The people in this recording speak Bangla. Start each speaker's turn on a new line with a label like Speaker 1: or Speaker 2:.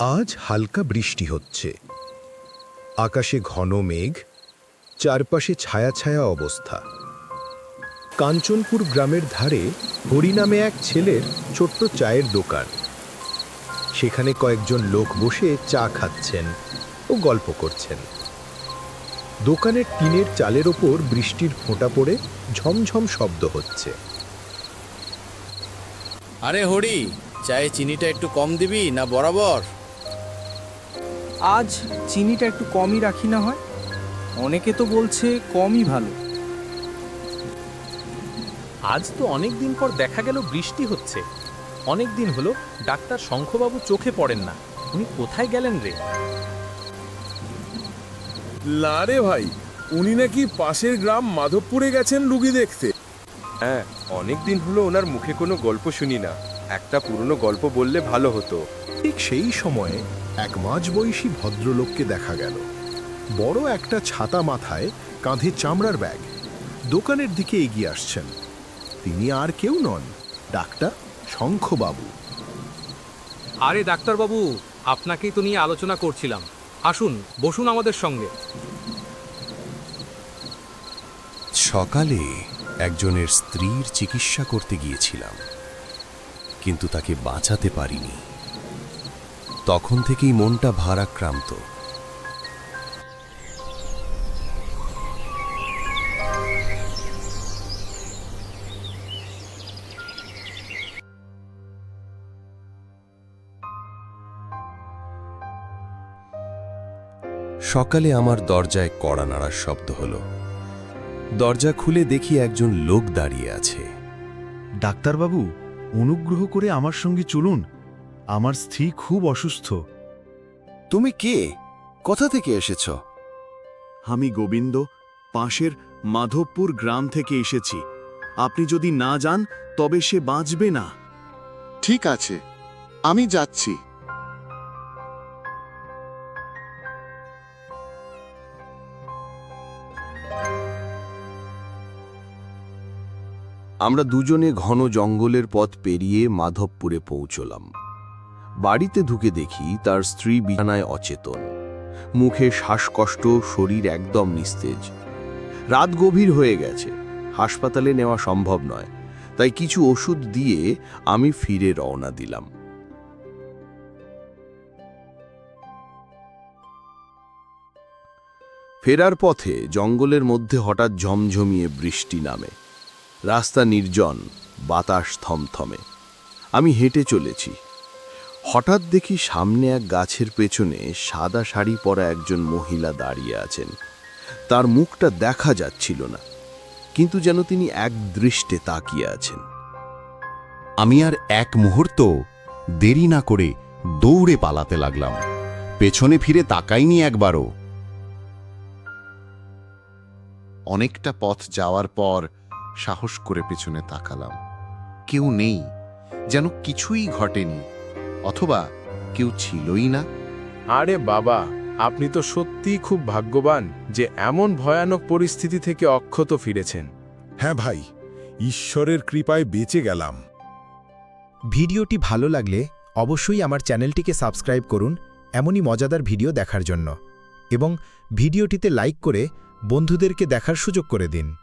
Speaker 1: আজ হালকা বৃষ্টি হচ্ছে। আকাশে ঘন মেঘ, চারপাশে ছায়া ছায়া অবস্থা। কাঞ্চনপুর গ্রামের ধারে হরি নামে এক ছেলের ছোট্ট চায়ের দোকান। সেখানে কয়েকজন লোক বসে চা খাচ্ছেন ও গল্প করছেন। দোকানের টিনের চালের ওপর বৃষ্টির ফোঁটা পড়ে ঝমঝম শব্দ হচ্ছে।
Speaker 2: আরে হরি, চায়ে চিনিটা একটু কম দিবি না বরাবর?
Speaker 3: আজ চিনিটা একটু কমই রাখি না হয়। অনেকে তো বলছে কমই ভালো।
Speaker 4: আজ তো অনেক দিন পর দেখা গেল বৃষ্টি হচ্ছে। অনেক দিন হলো ডাক্তার শঙ্খবাবু চোখে পড়েন না। উনি কোথায় গেলেন রে?
Speaker 5: না রে ভাই উনি নাকি পাশের গ্রাম মাধবপুরে গেছেন রুগী দেখতে।
Speaker 6: হ্যাঁ অনেক দিন হলো ওনার মুখে কোনো গল্প শুনি না। একটা পুরনো গল্প বললে ভালো হতো।
Speaker 1: ঠিক সেই সময়ে এক মাঝবয়সী ভদ্রলোককে দেখা গেল। বড় একটা ছাতা মাথায় কাঁধে চামড়ার ব্যাগ। দোকানের দিকে এগিয়ে আসছেন। তিনি আর কেউ নন ডাক্তার শঙ্খবাবু।
Speaker 4: আরে ডাক্তারবাবু আপনাকেই তো নিয়ে আলোচনা করছিলাম। আসুন বসুন আমাদের সঙ্গে।
Speaker 7: সকালে একজনের স্ত্রীর চিকিৎসা করতে গিয়েছিলাম। কিন্তু তাকে বাঁচাতে পারিনি। তখন থেকেই মনটা ভারাক্রান্ত। সকালে আমার দরজায় কড়া নাড়ার শব্দ হলো। দরজা খুলে দেখি একজন লোক দাঁড়িয়ে আছে।
Speaker 8: ডাক্তারবাবু অনুগ্রহ করে আমার সঙ্গে চলুন। আমার স্ত্রী খুব অসুস্থ।
Speaker 7: তুমি কে? কোথা থেকে এসেছ?
Speaker 8: আমি গোবিন্দ পাশের মাধবপুর গ্রাম থেকে এসেছি। আপনি যদি না যান তবে সে বাঁচবে না।
Speaker 9: ঠিক আছে আমি যাচ্ছি।
Speaker 7: আমরা দুজনে ঘন জঙ্গলের পথ পেরিয়ে মাধবপুরে পৌঁছলাম। বাড়িতে ঢুকে দেখি তার স্ত্রী বিছানায় অচেতন। মুখে শ্বাসকষ্ট, শরীর একদম নিস্তেজ। রাত গভীর হয়ে গেছে। হাসপাতালে নেওয়া সম্ভব নয়। তাই কিছু ওষুধ দিয়ে আমি ফিরে রওনা দিলাম। ফেরার পথে জঙ্গলের মধ্যে হঠাৎ ঝমঝমিয়ে বৃষ্টি নামে। রাস্তা নির্জন, বাতাস থমথমে। আমি হেঁটে চলেছি। হঠাৎ দেখি সামনে এক গাছের পেছনে সাদা শাড়ি পরা একজন মহিলা দাঁড়িয়ে আছেন। তার মুখটা দেখা যাচ্ছিল না, কিন্তু যেন তিনি এক দৃষ্টে তাকিয়ে আছেন।
Speaker 10: আমি আর এক মুহূর্ত দেরি না করে দৌড়ে পালাতে লাগলাম। পেছনে ফিরে তাকাইনি একবারও।
Speaker 9: অনেকটা পথ যাওয়ার পর সাহস করে পেছনে তাকালাম। কেউ নেই যেন কিছুই ঘটেনি অথবা কেউ ছিলই না।
Speaker 5: আরে বাবা আপনি তো সত্যিই খুব ভাগ্যবান যে এমন ভয়ানক পরিস্থিতি থেকে অক্ষত ফিরেছেন।
Speaker 1: হ্যাঁ ভাই ঈশ্বরের কৃপায় বেঁচে গেলাম।
Speaker 11: ভিডিওটি ভালো লাগলে অবশ্যই আমার চ্যানেলটিকে সাবস্ক্রাইব করুন এমনই মজাদার ভিডিও দেখার জন্য। এবং ভিডিওটিতে লাইক করে বন্ধুদেরকে দেখার সুযোগ করে দিন।